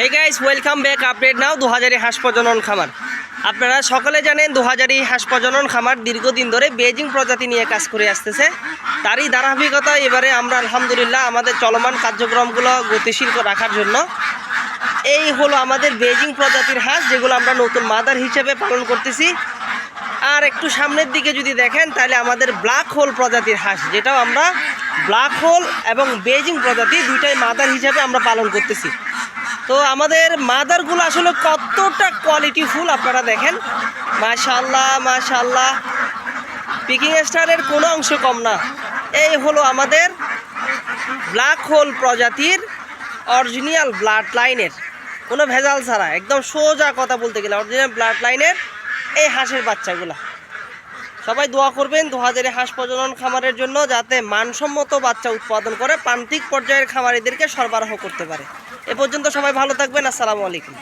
Hey guys welcome back update now দু হাজারি হাঁস প্রজনন খামার। আপনারা সকলে জানেন দু হাজারি হাঁস প্রজনন খামার দীর্ঘদিন ধরে বেজিং প্রজাতি নিয়ে কাজ করে আসতেছে। তারই ধারাবাহিকতা এবারে আমরা আলহামদুলিল্লাহ আমাদের চলমান কার্যক্রমগুলো গতিশীল রাখার জন্য এই হলো আমাদের বেজিং প্রজাতির হাঁস, যেগুলো আমরা নতুন মাদার হিসেবে পালন করতেছি। আর একটু সামনের দিকে যদি দেখেন, তাহলে আমাদের ব্ল্যাক হোল প্রজাতির হাঁস, যেটাও আমরা ব্ল্যাক হোল এবং বেজিং প্রজাতি দুইটাই মাদার হিসাবে আমরা পালন করতেছি। তো আমাদের মাদারগুলো আসলে কতটা কোয়ালিটিফুল আপনারা দেখেন? মাশাল্লাহ মাশাল্লাহ পিকিং স্টারের কোনো অংশ কম না। এই হলো আমাদের ব্ল্যাক হোল প্রজাতির অরিজিনাল ব্লাড লাইনের কোনো ভেজাল ছাড়া, একদম সোজা কথা বলতে গেলে অরিজিনাল ব্লাড লাইনের এই হাঁসের বাচ্চাগুলা। সবাই দোয়া করবেন দু হাজারে হাঁস প্রজনন খামারের জন্য যাতে মানসম্মত বাচ্চা উৎপাদন করে প্রান্তিক পর্যায়ের খামারিদেরকে সরবরাহ করতে পারে। এ পর্যন্ত সবাই ভালো থাকবেন, আসসালামু আলাইকুম।